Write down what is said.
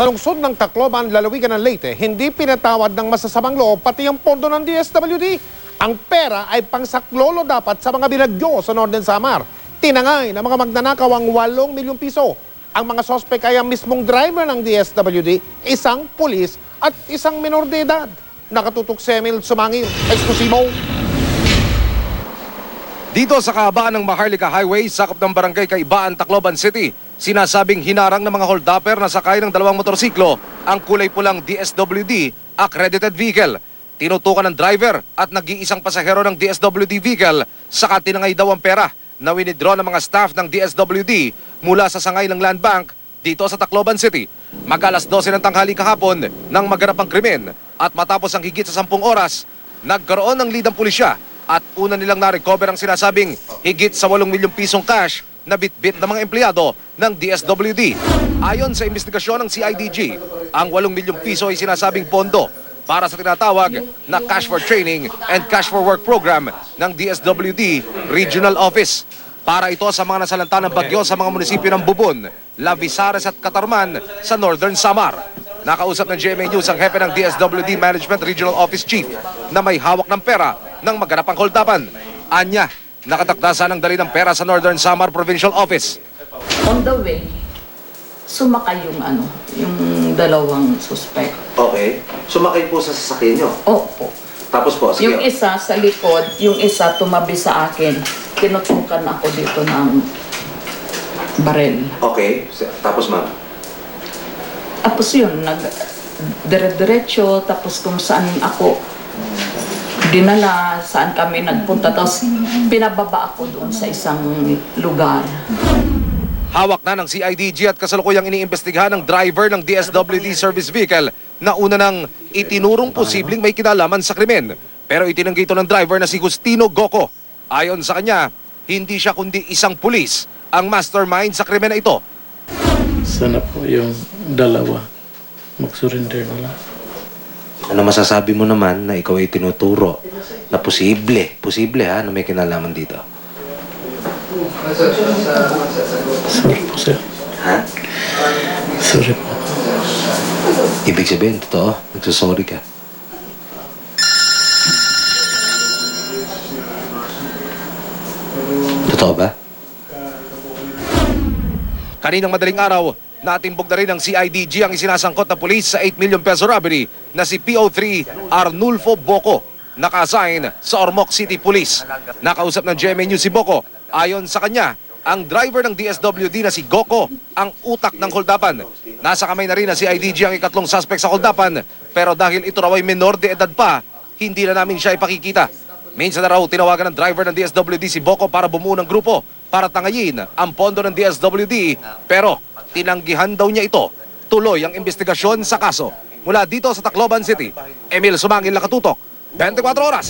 Sa lungsod ng Tacloban, lalawigan ng Leyte, hindi pinatawad ng masasamang loob pati ang pondo ng DSWD. Ang pera ay pangsaklolo dapat sa mga binagyo sa Northern Samar. Tinangay ng mga magnanakaw ang 8 milyong piso. Ang mga sospek ay ang mismong driver ng DSWD, isang pulis at isang minor de edad. Nakatutok si Emil Sumangil, eksklusibo. Dito sa kahabaan ng Maharlika Highway, sakop ng barangay Kaibaan, Tacloban City, sinasabing hinarang ng mga holdupper na sakay ng dalawang motorsiklo ang kulay pulang DSWD accredited vehicle. Tinutukan ng driver at nag-iisang pasahero ng DSWD vehicle saka tinangay daw ang pera na winidraw ng mga staff ng DSWD mula sa sangay ng land bank dito sa Tacloban City. Mag-alas 12 ng tanghali kahapon nang maganap ang krimen at matapos ang higit sa 10 oras, nagkaroon ng lead ang pulisya at una nilang na-recover ang sinasabing higit sa 8 milyong pisong cash na bitbit ng mga empleyado ng DSWD. Ayon sa investigasyon ng CIDG, ang 8 milyong piso ay sinasabing pondo para sa tinatawag na Cash for Training and Cash for Work program ng DSWD Regional Office. Para ito sa mga nasalanta ng bagyo sa mga munisipyo ng Bubon, Lavisares at Catarman sa Northern Samar. Nakausap ng GMA News ang hepe ng DSWD Management Regional Office Chief na may hawak ng pera ng maganapang holdapan. Anya, nakatakda ng dali ng pera sa Northern Samar Provincial Office. On the way, sumakay yung ano, yung dalawang suspect. Okay. Sumakay po sa sasakyan nyo. Opo. Tapos po, sige. Yung isa sa likod, yung isa tumabi sa akin. Tinutukan ako dito ng barel. Okay. Tapos ma'am. Tapos yun, nag dire-diretso, tapos kung saan ako dinala, saan kami nagpunta. Tapos pinababa ako doon sa isang lugar. Hawak na ng CIDG at kasalukuyang iniimbestigahan ng driver ng DSWD service vehicle na una nang itinurong posibleng may kinalaman sa krimen. Pero itinanggi ito ng driver na si Gustino Goco. Ayon sa kanya, hindi siya kundi isang pulis ang mastermind sa krimen na ito. Sana po yung dalawa mag-surrender na lang. Ano masasabi mo naman na ikaw ay tinuturo na posible, posible ha, na may kinalaman dito? Sorry po sir. Ha? Sorry po. Ibig sabihin, totoo, nagsasorry ka. Totoo ba? Kaninang madaling araw, natimbog na rin ng CIDG ang isinasangkot na pulis sa 8 million peso robbery na si PO3 Arnulfo Boco, naka-assign sa Ormoc City Police. Nakausap ng GMA News si Boco. Ayon sa kanya, ang driver ng DSWD na si Goco ang utak ng holdapan. Nasa kamay na rin na si IDG ang ikatlong suspect sa holdapan pero dahil ito raw ay menor de edad pa, hindi na namin siya ipakikita. Minsan na raw tinawagan ng driver ng DSWD si Boco para bumuo ng grupo para tangayin ang pondo ng DSWD pero tinanggihan daw niya ito. Tuloy ang investigasyon sa kaso. Mula dito sa Tacloban City, Emil Sumangil Nakatutok, 24 oras.